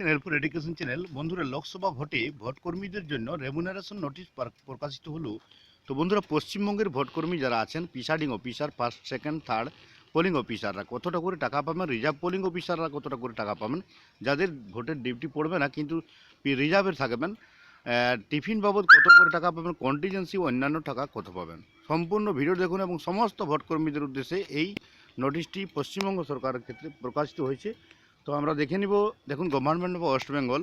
দেখছেন helpful education channel. বন্ধুরা, লোকসভা ভোটে ভোটকর্মীদের জন্য রেমুনারেশন নোটিশ প্রকাশিত হলো। তো বন্ধুরা, পশ্চিমবঙ্গের ভোটকর্মী যারা আছেন presiding officer first second third polling অফিসাররা কতটা করে টাকা পাবেন? রিজার্ভ পোলিং অফিসাররা কতটা করে টাকা পাবেন? যাদের ভোটের ডিউটি পড়বে না, কিন্তু রিজার্ভের থাকবেন। টিফিন বাবদ কত করে টাকা পাবেন? কন্টিজেন্সি অন্যান্য টাকা কত পাবেন? সম্পূর্ণ ভিডিও দেখুন এবং সমস্ত ভোটকর্মীদের উদ্দেশ্যে এই নোটিশটি পশ্চিমবঙ্গ সরকারের ক্ষেত্রে প্রকাশিত হয়েছে। তো আমরা দেখে নিব দেখুন government of West Bengal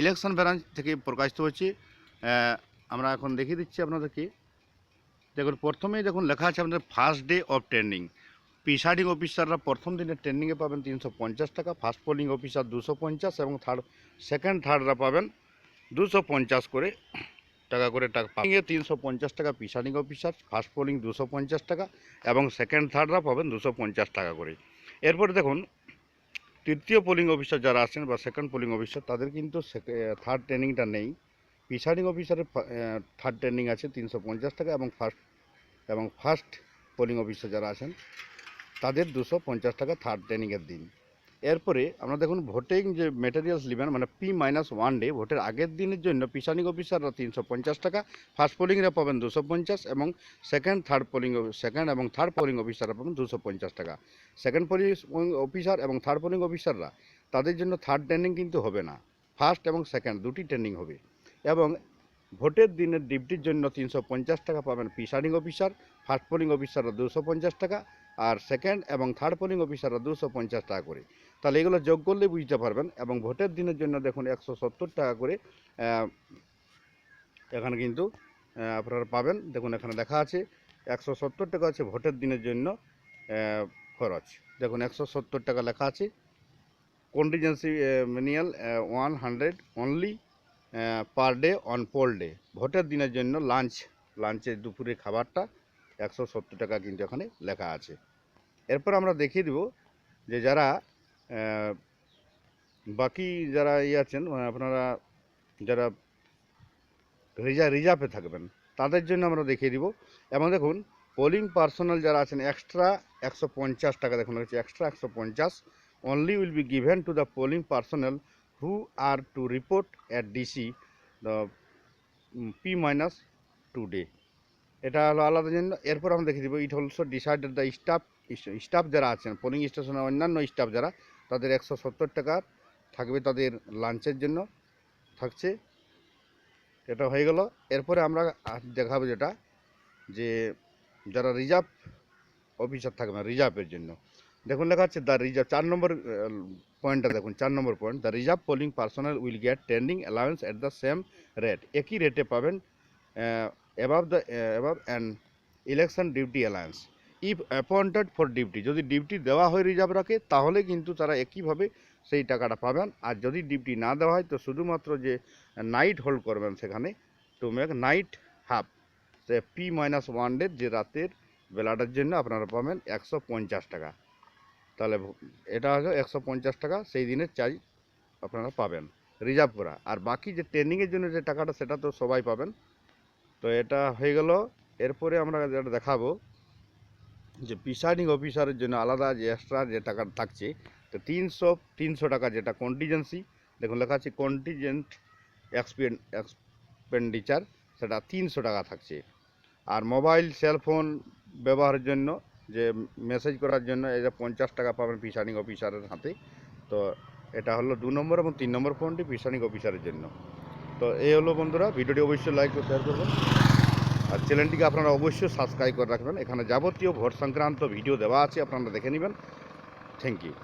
election branch থেকে প্রকাশিত আহ, আমরা এখন দেখিয়ে দিচ্ছি আপনাদেরকে। দেখুন প্রথমেই দেখুন লেখা আছে আপনাদের first day of training presiding অফিসাররা প্রথম দিনের ট্রেনিংয়ে পাবেন তিনশো পঞ্চাশ টাকা ফার্স্ট পোলিং অফিসার দুশো পঞ্চাশ এবং থার্ড সেকেন্ড থার্ডরা পাবেন দুশো পঞ্চাশ করে টাকা করে টাকা। পাবেন তিনশো পঞ্চাশ টাকা প্রিসাইডিং অফিসার ফার্স্ট পোলিং দুশো পঞ্চাশ টাকা এবং সেকেন্ড থার্ডরা পাবেন দুশো পঞ্চাশ টাকা করে। এরপরে দেখুন তৃতীয় পোলিং অফিসার যারা আছেন বা সেকেন্ড পোলিং অফিসার তাদের কিন্তু থার্ড ট্রেনিংটা নেই। প্রিসাইডিং অফিসারের থার্ড ট্রেনিং আছে তিনশো পঞ্চাশ টাকা এবং ফার্স্ট এবং ফার্স্ট পোলিং অফিসার যারা আছেন, তাদের দুশো পঞ্চাশ টাকা থার্ড ট্রেনিংয়ের দিন। এরপরে আমরা দেখুন ভোটিং যে মেটেরিয়ালস নেবেন মানে পি মাইনাস ওয়ান ডে ভোটের আগের দিনের জন্য প্রিসাইডিং অফিসাররা তিনশো পঞ্চাশ টাকা ফার্স্ট পোলিংরা পাবেন দুশো পঞ্চাশ এবং সেকেন্ড থার্ড পোলিং সেকেন্ড এবং থার্ড পোলিং অফিসাররা পাবেন দুশো পঞ্চাশ টাকা। সেকেন্ড পোলিং অফিসার এবং থার্ড পোলিং অফিসাররা তাদের জন্য থার্ড ট্রেনিং কিন্তু হবে না। ফার্স্ট এবং সেকেন্ড দুটি ট্রেনিং হবে। এবং ভোটের দিনের ডিউটির জন্য তিনশো পঞ্চাশ টাকা পাবেন প্রিসাইডিং অফিসার ফার্স্ট পোলিং অফিসাররা দুশো টাকা আর সেকেন্ড এবং থার্ড পোলিং অফিসাররা দুশো পঞ্চাশ টাকা করে। তাহলে এগুলো যোগ করলে বুঝতে পারবেন এবং ভোটের দিনের জন্য দেখুন একশো সত্তর টাকা করে এখানে কিন্তু আপনারা পাবেন। দেখুন এখানে দেখা আছে, একশো সত্তর টাকা আছে ভোটের দিনের জন্য খরচ। দেখুন একশো সত্তর টাকা লেখা আছে। Contingency manual one hundred only per day on poll day ভোটের দিনের জন্য লাঞ্চ লাঞ্চের দুপুরে খাবারটা একশো সত্তর টাকা কিন্তু এখানে লেখা আছে। এরপর আমরা দেখিয়ে দেব যে যারা বাকি যারা ইয়ে আছেন মানে আপনারা যারা রিজা রিজার্ভে থাকবেন তাদের জন্য আমরা দেখিয়ে দিব। এবং দেখুন পোলিং পার্সোনাল যারা আছেন এক্সট্রা একশো পঞ্চাশ টাকা দেখুন হচ্ছে এক্সট্রা একশো পঞ্চাশ only will be given to the polling personnel who are to report at the mm, P minus two day এটা হলো আলাদা জন্য। এরপর আমরা দেখিয়ে দিব it also decided the staff staff যারা আছেন পোলিং স্টেশনের অন্যান্য স্টাফ যারা, তাদের একশো সত্তর টাকা থাকবে তাদের লাঞ্চের জন্য। থাকছে। এটা হয়ে গেল। এরপরে আমরা দেখাবো যেটা, যে যারা রিজার্ভ অফিসার থাকবে না রিজার্ভের জন্য। দেখুন, লেখা আছে দ্য রিজার্ভ চার নম্বর পয়েন্টটা দেখুন, চার নম্বর point the reserve polling personnel will get trending allowance at the same rate একই রেটে পাবেন above the above and election duty allowance if appointed for duty যদি ডিউটি দেওয়া হয় রিজার্ভ রাখে, তাহলে কিন্তু তারা একইভাবে সেই টাকাটা পাবেন। আর যদি ডিউটি না দেওয়া হয়, তো শুধুমাত্র যে নাইট হোল্ড করবেন সেখানে to make night half say P minus one day যে রাতের বেলাটার জন্য আপনারা পাবেন একশো পঞ্চাশ টাকা। তাহলে এটা হলো একশো পঞ্চাশ টাকা, সেই দিনের চাই আপনারা পাবেন রিজার্ভ করা। আর বাকি যে ট্রেনিংয়ের জন্য যে টাকাটা, সেটা তো সবাই পাবেন। তো এটা হয়ে গেল। এরপরে আমরা যেটা দেখাবো যে প্রিসাইডিং অফিসারের জন্য আলাদা যে এক্সট্রা যে টাকা থাকছে, তো তিনশো তিনশো টাকা যেটা কন্টিজেন্সি দেখুন লেখা আছে কন্টিজেন্ট এক্সপেন এক্সপেন্ডিচার সেটা তিনশো টাকা থাকছে। আর মোবাইল সেলফোন ব্যবহারের জন্য, যে মেসেজ করার জন্য, এই যে পঞ্চাশ টাকা পাবেন প্রিসাইডিং অফিসারের হাতে, তো এটা হলো দু নম্বর এবং তিন নম্বর ফোনটি প্রিসাইডিং অফিসারের জন্য। তো এই হলো বন্ধুরা, ভিডিওটি অবশ্যই লাইক ও শেয়ার করবেন। আর চ্যানেলটিকে আপনারা অবশ্যই সাবস্ক্রাইব করে রাখবেন। এখানে যাবতীয় ভোট সংক্রান্ত ভিডিও দেওয়া আছে, আপনারা দেখে নেবেন। Thank you